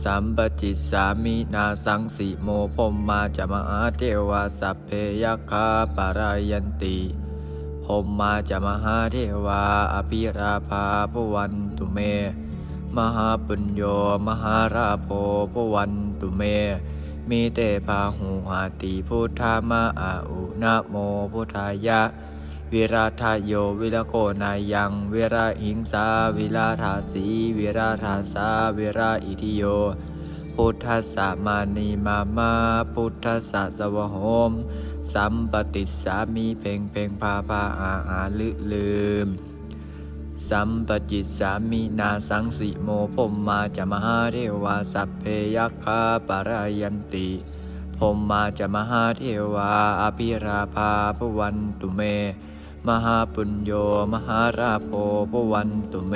สัมปจิตสามินาสังสิโมพมมาจะมหาเทวาสัพเพยคาปารายันติพมมาจะมหาเทวาอภิราภาพวันตุเม มหาปุญโยมหาราโภพวันตุเม มีเตภาหูหาติพุทธามะอาอุนโมพุทธายะ วิราทโยวิรโกนายังวิราหิงสาวิราธาสีวิราธาสาวิราอิทิโย พุทธสสมานีมามาพุทธสสะสวโหม สัมปติสามีเพ่งเพ่งพาพาอาอาลึลืม สัมปจิตสามีนาสังสิโมพมมาจะมหาเทวาสัพเพยัคฆาปารายันติพมมาจะมหาเทวาอภิราภาพวันตุเม มหาปุญโยมหาราโภพวันตุเม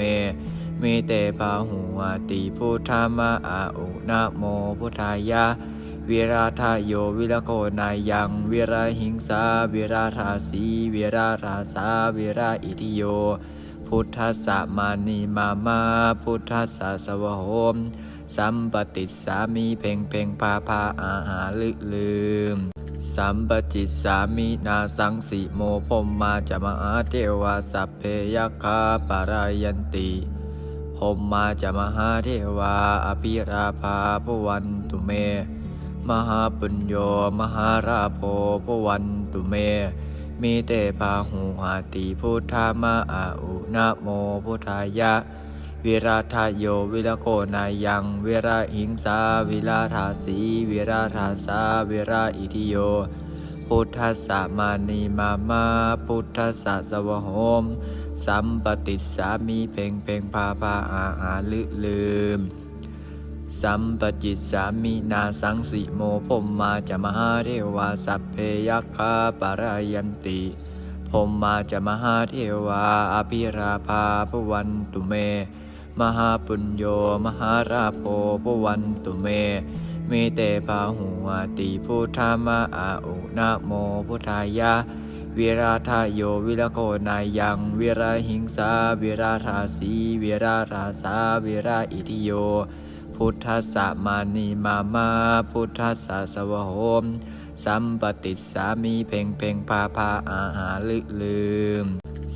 มีเตภาหูอาติพุทธามะอาอุนะโมพุทธายะวิราธาโยวิรโคนายังวิราหิงสาวิราธาสีวิราธาสาวิราอิทิโย พุทธสสะมานีมามาพุทธสสะสวโหม สัมปติสามีเพ่งเพ่งพาพาอาหาลึลืม สัมปจิตสามินาสังสิโมพมมาจะมหาเทวาสัพเพยัคาปารายันติพมมาจะมหาเทวาอภิราภาพวันตุเม มหาปุญโยมหาราโภพวันตุเม มีเตภาหูหาติพุทธามะอาอุนะโมพุทธายะ วิราธาโยวิรโกนายังวิราหิงสาวิราธาสีวิราธาสาวิราอิทิโย พุทธสสมานีมามาพุทธสสะสวโหม สัมปติสามีเพ่งเพ่งพาพาอาหาลึลืมสัมปจิตสามีนาสังสิโมพมมาจะมหาเทวาสัพเพยัคฆาปารายันติ มมาจะมหาเทวาอภิราภาพวันตุเม มหาปุญโยมหาราโภพวันตุเมมีเตภาหูอาติพุทธามะอาอุนะโมพุทธายะวิราธาโยวิรโคนายังวิราหิงสาวิราธาสีวิราธาสาวิราอิทิโย พุทธสสมานีมามาพุทธสสะสวโหม สัมปติสามีเพ่งเพ่งพาพาอาหาลึลืม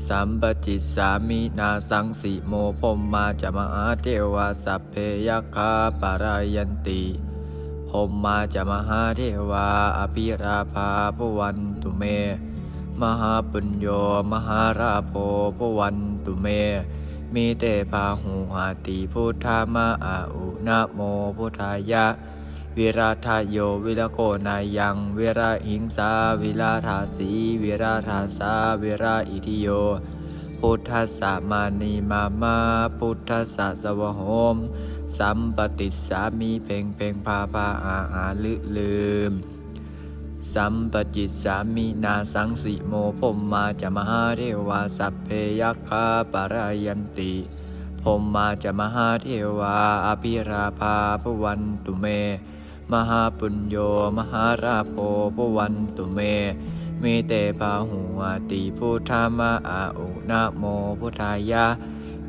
สัมปจิตสามีนาสังสิโมพมมาจะมหาเทวาสัพเพยคาปารายันติพมมาจะมหาเทวาอภิราภาพวันตุเม มหาปุญโยมหาราโภพวันตุเม มีเตภาหูหาติพุทธามะอาอุนะโมพุทธายะ วิราธาโยวิรโกนายังวิราหิงสาวิราธาสีวิราธาสาวิราอิทิโย พุทธสสมานีมามาพุทธสสะสวโหม สัมปติสามีเพ่งเพ่งพาพาอาหาลึลืม สัมปจิตสามีนาสังสิโมพมมาจะมหาเทวาสัพเพยัคฆาปารายันติ มมาจะมหาเทวาอภิราภาพวันตุเม มหาปุญโยมหาราโภพวันตุเม มีเตภาหูอาติพุทธามะอาอุนะโมพุทธายะ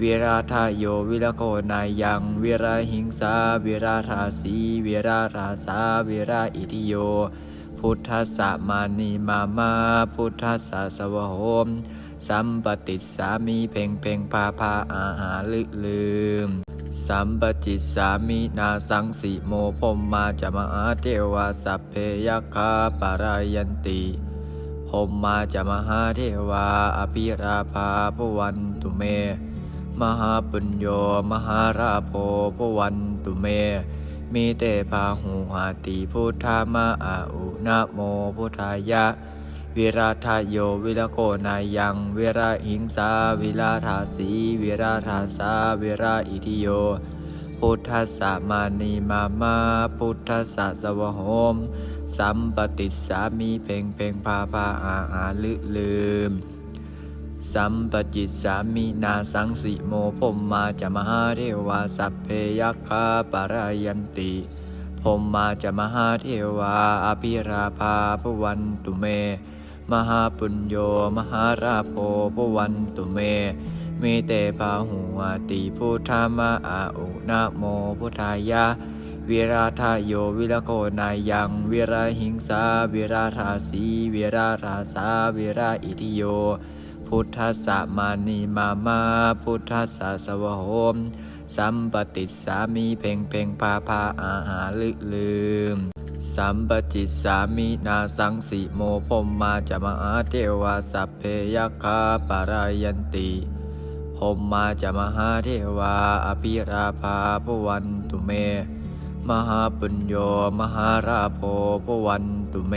วิราธาโยวิรโคนายังวิราหิงสาวิราธาสีวิราธาสาวิราอิทิโย พุทธสสะมานีมามาพุทธสสะสวโหม สัมปติสามีเพ่งเพ่งพาพาอาหาลึลืม สัมปจิตสามีนาสังสิโมพมมาจะมาเทวาสัพเพยัคาปารายันติพมมาจะมหาเทวาอภิราภาพวันตุเม มหาปุญโยมหาราโภพวันตุเม มีเตภาหูหาติพุทธามะอาอุนะโมพุทธายะ วิราธาโยวิรโกนายังวิราหิงสาวิราธาสีวิราธาสาวิราอิทิโย พุทธสสะมานีมามาพุทธสสะสวโหม สัมปติสามีเพ่งเพ่งพาพาอาอาลึลืมสัมปจิตสามีนาสังสิโมพมมาจะมหาเทวาสัพเพยัคคาปารายันติ พมมาจะมหาเทวาอภิราภาพวันตุเม มหาปุญโยมหาราโภพวันตุเม มีเตภาหัวติพุทธามะอาอุนะโมพุทธายะวิราธาโยวิรโคนายังวิราหิงสาวิราธาสีวิราธาสาวิราอิทิโย พุทธสมานีมามาพุทธสสะสวโหม สัมปติสามีเพ่งเพ่งพาพาอาหารลึกลืม สัมปจิตสามีนาสังสิโมพมมาจะมาอาเทวาสัพเพยคาปารายันติพมมาจะมาหาเทวาอภิราภาพวันตุเม มหาปุญโยมหาราโภพวันตุเม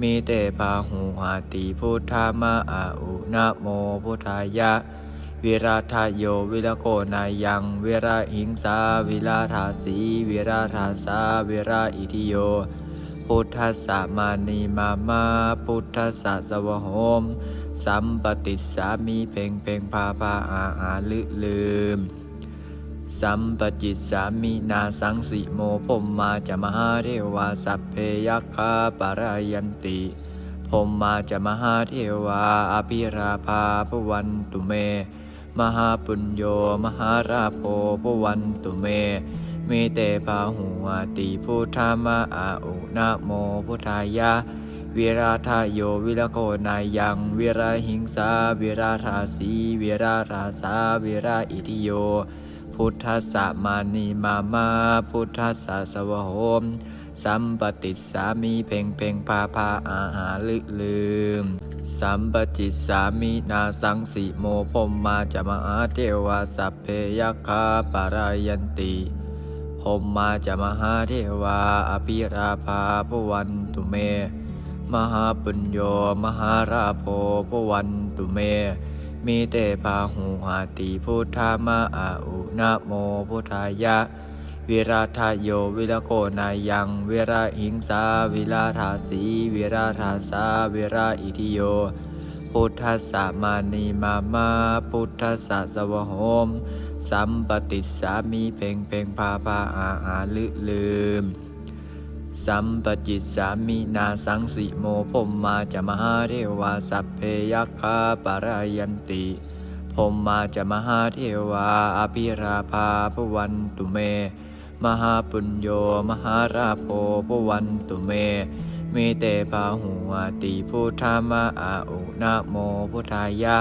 มีเตพาหูหาติพุทธามะอาอุนะโมพุทธายะ วิราธาโยวิรโกนายังวิราหิงสาวิราธาสีวิราธาสาวิราอิทิโย พุทธัสสะมานีมามาพุทธัสสะสวโหม สัมปติสามีเพ่งเพ่งพาพาอาอาลึลืม สัมปจิตสามีนาสังสิโมพมมาจะมหาเทวาสัพเพยัคคาปารายันติพมมาจะมหาเทวาอภิราภาพวันตุเม มหาปุญโยมหาราโภพวันตุเม มีเตภาหัวติพุทธามะอาอุนะโมพุทธายะวิราธาโยวิรโคนายังวิราหิงสาวิราธาสีวิราธาสาวิราอิทิโย พุทธัสสะมานีมามาพุทธัสสะสวโหม สัมปติสามีเพ่งเพ่งพาพาอาหารลึกลืม สัมปจิตสามีนาสังสิโมพมมาจะมาอาเทวาสัพเพยคาปารายันติพมมาจะมหาเทวาอภิราภาพวันตุเม มหาปุญโยมหาราโภพวันตุเม มีเตภาหูหาติพุทธามะอาอุนะโมพุทธายะ วิราธาโยวิรโกนายังวิราหิงสาวิราธาสีวิราธาสาวิราอิทิโย พุทธสสะมานีมามาพุทธสสะสวโหม สัมปติสามีเพ่งเพ่งพาพาอาหาลึลืม สัมปจิตสามีนาสังสิโมพมมาจะมหาเทวาสัพเพยัคคาปารายันติพมมาจะมหาเทวาอภิราภาพวันตุเม มหาปุญโยมหาราโภพวันตุเม มีเตภาหัวติพุทธามะอาอุนะโมพุทธายะ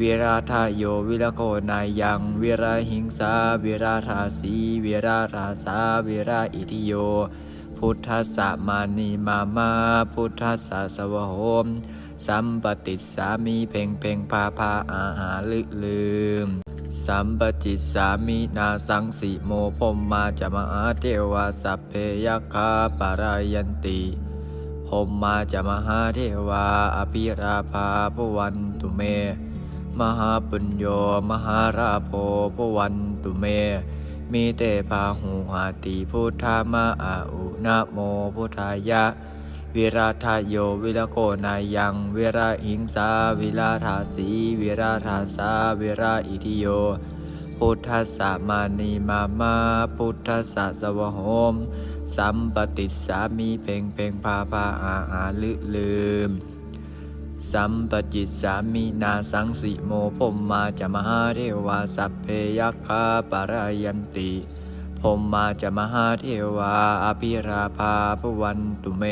วิราธาโยวิรโคนายังวิราหิงสาวิราธาสีวิราธาสาวิราอิทิโย พุทธัสสะมานีมามาพุทธัสสะสวโหม สัมปติสามีเพ่งเพ่งพาพาอาหารลึกลืม สัมปจิตสามีนาสังสิโมพมมาจะมาเทวาสัพเพยัคาปารายันติพมมาจะมหาเทวาอภิราภาพวันตุเม มหาปุญโยมหาราโภพวันตุเม มีเตภาหูหาติพุทธามะอาอุนะโมพุทธายะ วิราธาโยวิรโกนายังวิราหิงสาวิราธาสีวิราธาสาวิราอิทิโย พุทธสสะมานีมามาพุทธสสะสวโหม สัมปติสามีเพ่งเพ่งพาพาอาหาลึลืมสัมปจิตสามีนาสังสิโมพมมาจะมหาเทวาสัพเพยัคคาปารายันติ มมาจะมหาเทวาอภิราภาพวันตุเม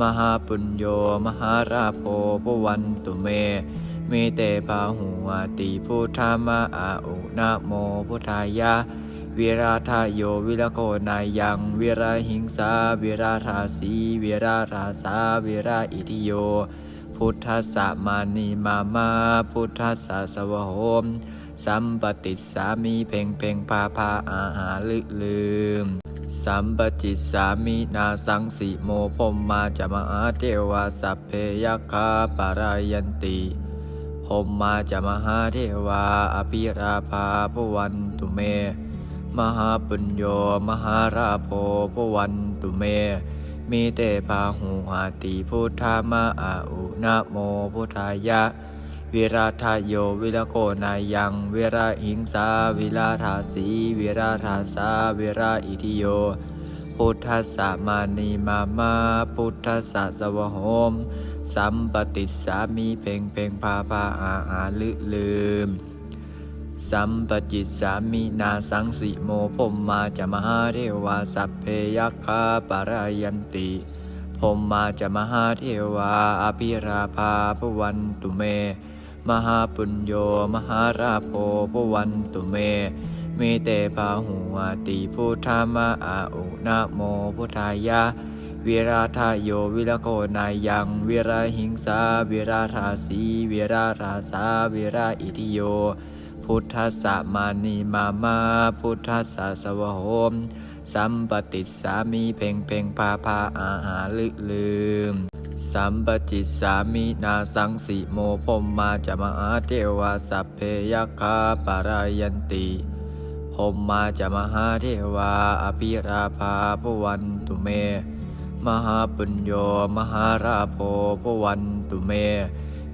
มหาปุญโยมหาราโภพวันตุเม มีเตภาหัวติพุทธามะอาอุนะโมพุทธายะวิราธาโยวิรโคนายังวิราหิงสาวิราธาสีวิราธาสาวิราอิทิโย พุทธสสะมานีมามาพุทธสสะสวโหม สัมปติสามีเพ่งเพ่งพาพาอาหารลึลืม สัมปจิตสามีนาสังสิโมพมมาจะมาเทวาสัพเพยัคาปารายันติพมมาจะมหาเทวาอภิราภาพวันตุเม มหาปุญโยมหาราโภพวันตุเม มีเตพาหูหาติพุทธามาอาอุนะโมพุทธายะ วิราทาโยวิรโกนายังวิราหิงสาวิราธาสีวิราธาสาวิราอิทิโย พุทธัสสะมานีมามาพุทธัสสะสวะโหม สัมปติสสามีเพ่งเพ่งพาพาอาอาลืลืม สัมปจิตสามีนาสังสิโมพมมาจะมหาเทวาสัพเพยัคคาปารายันติพมมาจะมหาเทวาอภิราภาพวันตุเม มหาปุญโยมหาราโภพวันตุเม มีเตพาหูอาติพุทธามาอาอุนะโมพุทธายะวิราธาโยวิรโคนายังวิราหิงสาวิราธาสีวิราธาสาวิราอิทิโย พุทธัสสะมานีมามาพุทธัสสะสวะโหม สัมปติสามีเพ่งเพ่งพาพาอาหาลึลืม สัมปจิตสามีนาสังสิโมพมมาจะมาเทวาสัพเพยคาปารายันติพมมาจะมหาเทวาอภิราภาพวันตุเม มหาปุญโยมหาราโภพวันตุเม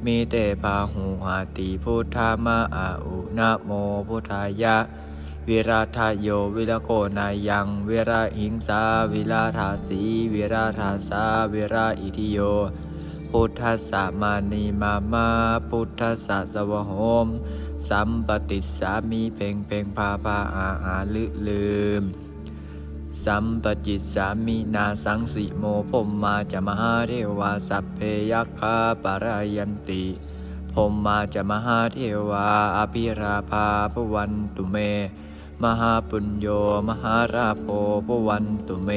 มีเตพาหูหาติพุทธามาอาอุนโมพุทธายะ วิราธาโยวิรโกนายังวิราหิงสาวิราธาสีวิราธาสาวิราอิทิโย พุทธัสสะมานีมามาพุทธัสสะสวะโหม สัมปติสสามีเพ่งเพ่งพาพาอาอาลืลืม สัมปจิตสามีนาสังสิโมพมมาจะมหาเทวาสัพเพยัคคาปารายันติพมมาจะมหาเทวาอภิราภาพวันตุเม มหาปุญโยมหาราโภพวันตุเม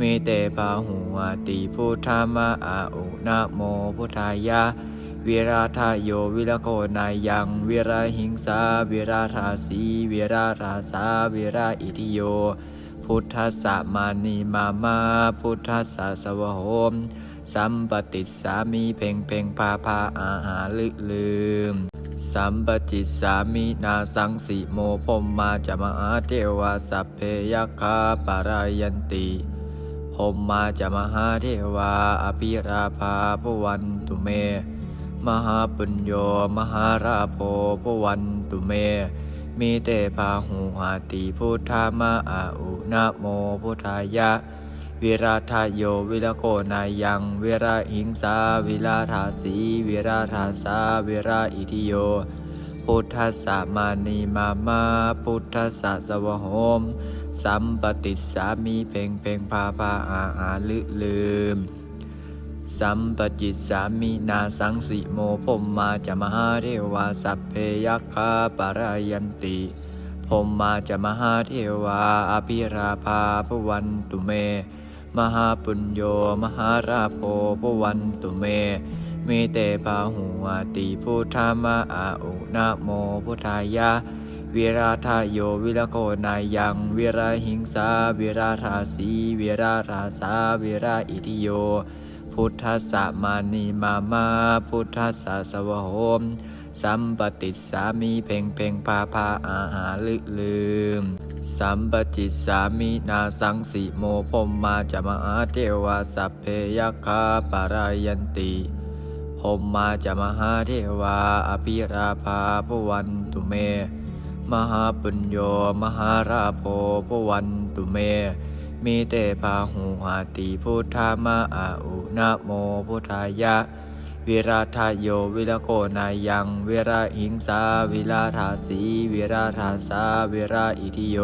มีเตพาหูติพุทธามาอาอุนะโมพุทธายะวิราธาโยวิรโคนายังวิราหิงสาวิราธาสีวิราธาสาวิราอิทิโย พุทธัสสะมานีมามาพุทธัสสะสวะโหม สัมปติสสามีเพ่งเพ่งพาพาอาหาลึลืม สัมปจิตสามีนาสังสิโมพมมาจะมาอาเทวาสัพเพยคาปารายันติพมมาจะมาหาเทวาอภิราภาพวันตุเม มหาปุญโยมหาราโภพวันตุเม มีเตพาหูหาติพุทธามาอาอุนะโมพุทธายะ วิราธาโยวิรโกนายังวิราหิงสาวิราธาสีวิราธาสาวิราอิทิโย พุทธสสะมานีมามาพุทธสสะสวะโหม สัมปติสามีเพ่งเพ่งพาพาอาอาลืลืม สัมปจิตสามีนาสังสิโมพมมาจะมหาเทวาสัพเพยัคคาปารายันติพมมาจะมหาเทวาอภิราภาพวันตุเม มหาปุญโยมหาราโภพวันตุเม มีเตพาหูอาติพุทธามาอาอุนะโมพุทธายะวิราธาโยวิรโคนายังวิราหิงสาวิราธาสีวิราธาสาวิราอิทิโย พุทธัสสะมานีมามาพุทธัสสะสวโหมสัมปติสามีเพ่งเพ่งพาพาอาหาลึลืม สัมปจิตสามีนาสังสิโมพมมาจะมาอาเทวาสัพเพยคาปารายันติพมมาจะมหาเทวาอภิราภาพวันตุเม มหาปุญโยมหาราโภพวันตุเม มีเตพาหูหาติพุทธามาอาอุนะโมพุทธายะ วิราธาโยวิรโกนายังวิราหิงสาวิราธาสีวิราธาสาวิราอิทิโย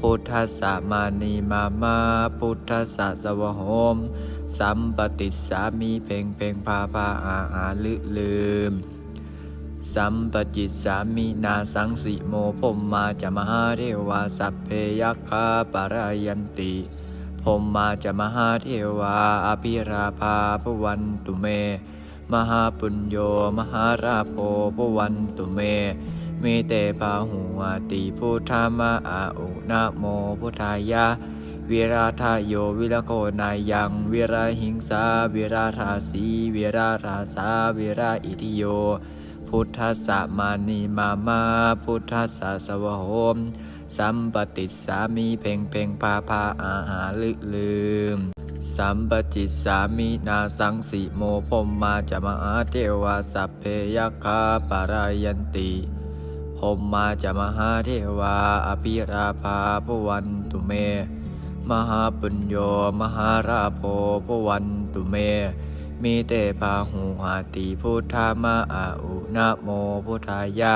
พุทธสสะมานีมามาพุทธสสะสวะโหม สัมปติสามีเพ่งเพ่งพาพาอาอาลืลืมสัมปจิตสามีนาสังสิโมพมมาจะมหาเทวาสัพเพยัคคาปารายันติพมมาจะมหาเทวาอภิราภาพวันตุเม มหาปุญโยมหาราโภพวันตุเม มีเตพาหูอาติพุทธามาอาอุนะโมพุทธายะวิราธาโยวิรโคนายังวิราหิงสาวิราธาสีวิราธาสาวิราอิทิโย พุทธัสสะมานีมามาพุทธัสสะสวโหมสัมปติสามีเพ่งเพ่งพาพาอาหาลึลืม สัมปจิตสามินาสังสิโมพมมาจะมหาเทวาสัพเพยัคาปารายันติพมมาจะมหาเทวาอภิราภาพวันตุเม มหาปุญโญมหาราโภพวันตุเม มีเตพาหูหาติพุทธามาอาอุนะโมพุทธายะ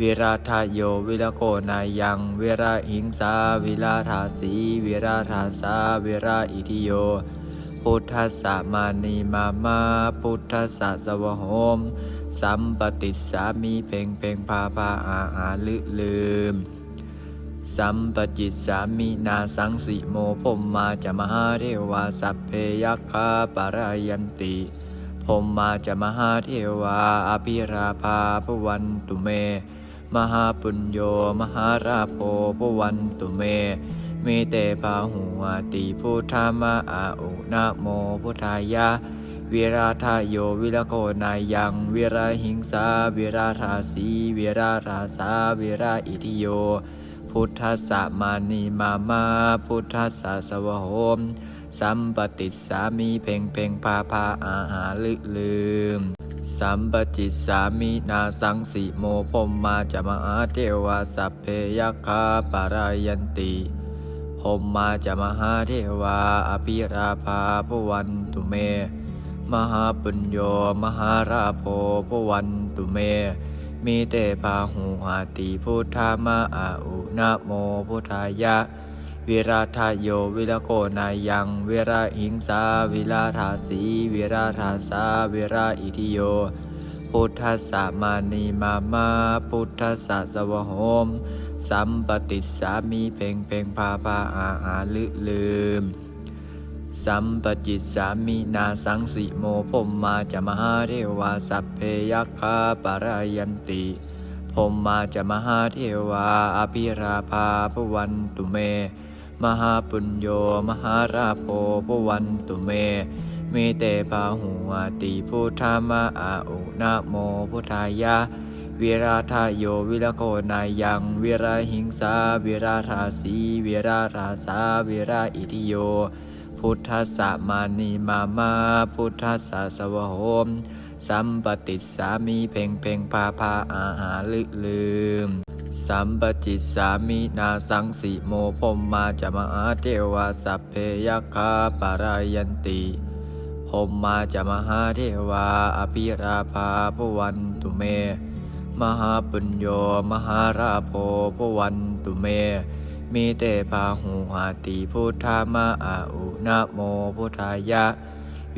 วิราทาโยวิรโกนายังวิราหิงสาวิราธาสีวิราธาสาวิราอิทิโย พุทธัสสะมานีมามาพุทธัสสะสวะโหม สัมปติสสามีเพ่งเพ่งพาพาอาอาลืลืม สัมปจิตสามีนาสังสิโมพมมาจะมหาเทวาสัพเพยัคคาปารายันติ มมาจะมหาเทวาอภิราภาพวันตุเม มหาปุญโญมหาราโภพวันตุเม มีเตพาหูอาติพุทธามาอาอุนะโมพุทธายะวิราทาโยวิรโกนายังวิราหิงสาวิราธาสีวิราธาสาวิราอิทิโย พุทธสสะมานีมามาพุทธสสะสวะโหม สัมปติสสามีเพ่งเพ่งพาพาอาหาลึลืม สัมปจิตสามีนาสังสิโมพมมาจะมาเทวาสัพเพยคาปารายันติพมมาจะมาหาเทวาอภิราภาพวันตุเม มหาปุญโญมหาราโภพวันตุเมมีเตพาหูหาติพุทธามาอาอุนะโมพุทธายะ วิราทาโยวิรโกนายังวิราหิงสาวิราธาสีวิราธาสาวิราอิทิโย พุทธัสสะมานีมามาพุทธัสสะสวะโหม สัมปติสามีเพ่งเพ่งพาพาอาอาลืลืมสัมปจิตสามีนาสังสิโมพมมาจะมหาเทวาสัพเพยัคคาปารายันติพมมาจะมหาเทวาอภิราภาพวันตุเม มหาปุญโญมหาราโภพวันตุเม มีเตพาหูอาติพุทธามาอาอุนะโมพุทธายะวิราทาโยวิรโกนายังวิราหิงสาวิราธาสีวิราธาสาวิราอิทิโย พุทธัสสะมานีมามาพุทธัสสะสวะโหม สัมปติสามีเพ่งเพ่งพาพาอาหาลึลืม สัมปจิตสามีนาสังสิโมพมมาจะมหาเทวาสัพเพยคาปารายันติพมมาจะมหาเทวาอภิราภาพวันตุเม มหาปุญโญมหาราโภพวันตุเม มีเตพาหูหาติพุทธามาอาอุนะโมพุทธายะ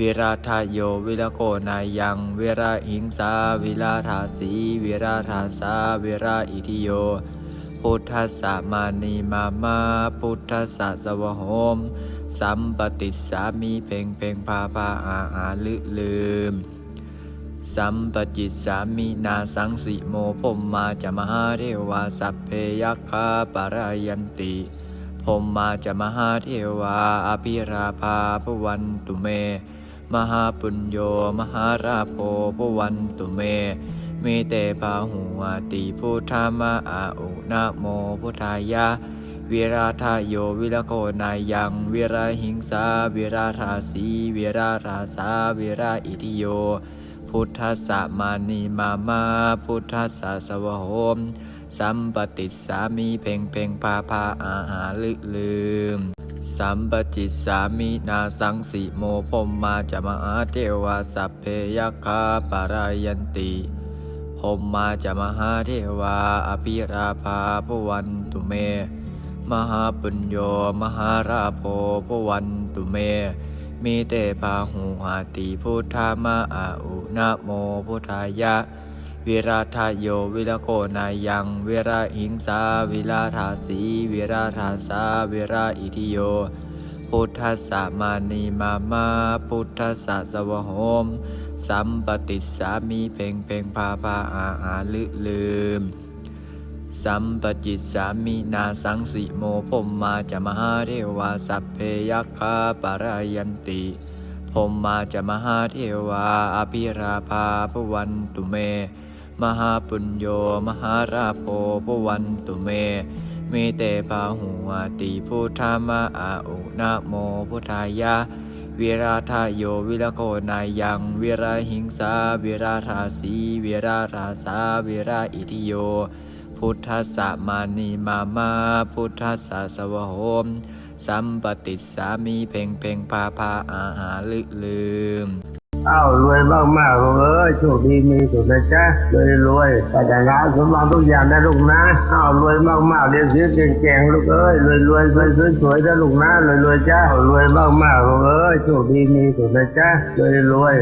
วิราทาโยวิรโกนายังวิราหิงสาวิราธาสีวิราธาสาวิราอิทิโย พุทธสสะมานีมามาพุทธสสะสวะโหม สัมปติสามีเพ่งเพ่งพาพาอาอาลืลืม สัมปจิตสามีนาสังสิโมพมมาจะมหาเทวาสัพเพยัคคาปารายันติพมมาจะมหาเทวาอภิราภาพวันตุเม มหาปุญโญมหาราโภพวันตุเม มีเตพาหูอาติพุทธามาอาอุนะโมพุทธายะวิราทาโยวิรโกนายังวิราหิงสาวิราธาสีวิราธาสาวิราอิทิโย พุทธัสสะมานีมามาพุทธัสสะสวะโหมสัมปติสามีเพ่งเพ่งพาพาอาหาลึลืม สัมปจิตสามีนาสังสิโมพมมาจะมหาเทวาสัพเพยคาปารายันติพมมาจะมหาเทวาอภิราภาพวันตุเม มหาปุญโญมหาราโภพวันตุเม มีเตพาหูหาติพุทธามาอาอุนโมพุทธายะ วิราทาโยวิรโกนายังวิราหิงสาวิราธาสีวิราธาสาวิราอิทิโย พุทธัสสะมานีมามาพุทธัสสะสวะโหม สัมปติสามีเพ่งเพ่งพาพาอาหาลึลืม สัมปจิตสามีนาสังสิโมพมมาจะมหาเทวาสัพเพยัคคาปารายันติพมมาจะมหาเทวาอภิราภาพวันตุเม มหาปุญโญมหาราโภพวันตุเม มีเตพาหูอาติพุทธามาอาอุนะโมพุทธายะวิราธาโยวิรโคนายังวิราหิงสาวิราธาสีวิราราสาวิราอิทิโย พุทธัสสะมานีมามาพุทธัสสะสวโหมสัมปติสสามีเพ่งเพ่งพาพาอาหาลึกลืม อ้าวรวยมากมากๆลูกเอ้ยโชคดีมีสุดนะจ๊ะรวยรวยแต่แต่งานสมบัติทุกอย่างนะลูกนะอ้าวรวยมากมากๆเรียนเสียเก่งๆลูกเอ้ยรวยรวยรวยสวยๆนะลูกนะรวยรวยจ้ารวยมากมากๆลูกเอ้ยโชคดีมีสุดนะจ๊ะรวยรวย